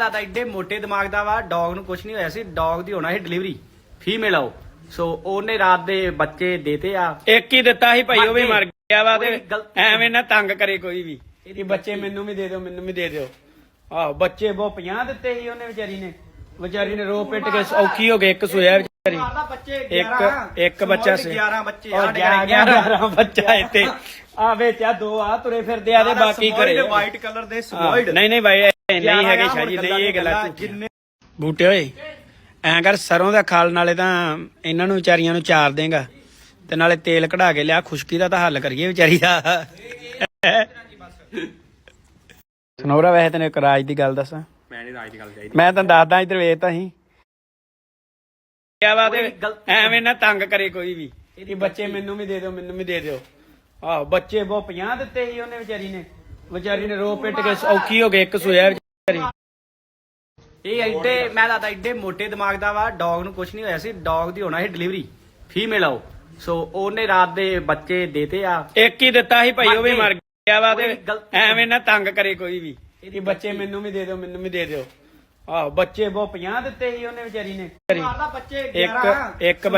ਦਾ ਤਾਂ ਐਡੇ ਮੋਟੇ ਦਿਮਾਗ ਦਾ ਵਾ ਡੌਗ ਨੂੰ ਕੁਝ ਨਹੀਂ ਹੋਇਆ ਸੀ ਡੌਗ ਦੀ ਹੋਣਾ ਸੀ ਡਿਲੀਵਰੀ ਫੀਮੇਲ ਆਓ ਸੋ ਉਹਨੇ ਰਾਤ ਦੇ ਬੱਚੇ ਦੇਤੇ ਆ। ਇੱਕ ਹੀ ਦਿੱਤਾ ਸੀ ਭਾਈ ਉਹ ਵੀ ਮਰ ਗਿਆ ਵਾ ਤੇ ਐਵੇਂ ਨਾ ਤੰਗ ਕਰੇ ਕੋਈ ਵੀ ਇਹ ਬੱਚੇ ਮੈਨੂੰ ਵੀ ਦੇ ਦਿਓ ਮੈਨੂੰ ਵੀ ਦੇ ਦਿਓ। ਆਹੋ ਬੱਚੇ ਬਹੁਤ 50 ਦਿੱਤੇ ਸੀ ਉਹਨੇ ਵਿਚਾਰੀ ਨੇ। ਵਿਚਾਰੀ ਨੇ ਰੋ ਪਿੱਟ ਕੇ ਔਖੀ ਹੋ ਗਈ ਇੱਕ ਸੋਇਆ ਵਿਚਾਰੀ। ਇੱਕ ਇੱਕ ਬੱਚਾ ਸੀ 11 ਬੱਚੇ ਉਹ 11 ਬੱਚਾ ਇੱਥੇ। ਆ ਵਿੱਚ ਆ ਦੋ ਆ ਤੁਰੇ ਫਿਰਦੇ ਆ ਤੇ ਬਾਕੀ ਘਰੇ। ਵਾਈਟ ਕਲਰ ਦੇ ਹਾਂ, ਸਵੋਇਡ ਨਹੀਂ ਨਹੀਂ ਭਾਈ ਨਹੀਂ ਹੈਗੇ ਸ਼ਾਹ ਜੀ ਨਹੀਂ ਇਹ ਗੱਲਾਂ ਝੂਠੀਆਂ। ਬੂਟੇ ਓਏ ਐਂ ਕਰ ਸਰੋਂ ਦਾ ਖਲ ਨਾਲੇ ਤਾਂ ਇਹਨਾਂ ਨੂੰ ਵਿਚਾਰੀਆਂ ਨੂੰ ਚਾਰ ਦੇਗਾ ਤੇ ਨਾਲੇ ਤੇਲ ਕਢਾ ਕੇ ਲਿਆ ਖੁਸ਼ਕੀ ਦਾ ਤਾਂ ਹੱਲ ਕਰੀਏ ਵਿਚਾਰੀ ਦਾ। ਸਨੋਰਾ ਵੈਸੇ ਤੈਨੂੰ ਇੱਕ ਰਾਜ ਦੀ ਗੱਲ ਦੱਸਾਂ। ਮੈਂ ਨਹੀਂ ਰਾਜ ਦੀ ਗੱਲ ਚਾਹੀਦੀ ਮੈਂ ਤਾਂ ਦੱਸਦਾ ਇੱਧਰ ਵੇਖ ਤਾਂ ਹੀ। ਕਿਆ ਐਵੇਂ ਨਾ ਤੰਗ ਕਰੇ ਕੋਈ ਵੀ। ਇਹ ਬੱਚੇ ਮੈਨੂੰ ਵੀ ਦੇ ਦਿਓ ਮੈਨੂੰ ਵੀ ਦੇ ਦਿਓ। ਆਹੋ ਬੱਚੇ ਬਹੁਤ 50 ਦਿੱਤੇ ਸੀ ਉਹਨੇ ਵਿਚਾਰੀ ਨੇ। ਵਿਚਾਰੀ ਨੇ ਰੋ ਪਿੱਟ ਕੇ ਔਖੀ ਹੋ ਗਈ ਇੱਕ ਸੋਇਆ ਵਿਚਾਰੀ। ਇਹ ਐਡੇ ਮੈਂ ਤਾਂ ਐਡੇ ਮੋਟੇ ਦਿਮਾਗ ਦਾ ਵਾ ਡੌਗ ਨੂੰ ਕੁਝ ਨਹੀਂ ਹੋਇਆ ਸੀ ਡੌਗ ਦੀ ਹੋਣਾ ਸੀ ਡਿਲੀਵਰੀ ਫੀਮੇਲ ਆਓ ਸੋ ਉਹਨੇ ਰਾਤ ਦੇ ਬੱਚੇ ਦੇਤੇ ਆ। ਇੱਕ ਹੀ ਦਿੱਤਾ ਸੀ ਭਾਈ ਉਹ ਵੀ ਮਰ ਗਿਆ ਵਾ ਤੇ ਐਵੇਂ ਨਾ ਤੰਗ ਕਰੇ ਕੋਈ ਵੀ ਇਹ ਬੱਚੇ ਮੈਨੂੰ ਵੀ ਦੇ ਦਿਓ ਮੈਨੂੰ ਵੀ ਦੇ ਦਿਓ। ਆਹੋ ਬੱਚੇ ਬਹੁਤ 50 ਦਿੱਤੇ ਸੀ ਉਹਨੇ ਵਿਚਾਰੀ ਨੇ। ਮਾਰਦਾ ਬੱਚੇ ਇੱਕ ਇੱਕ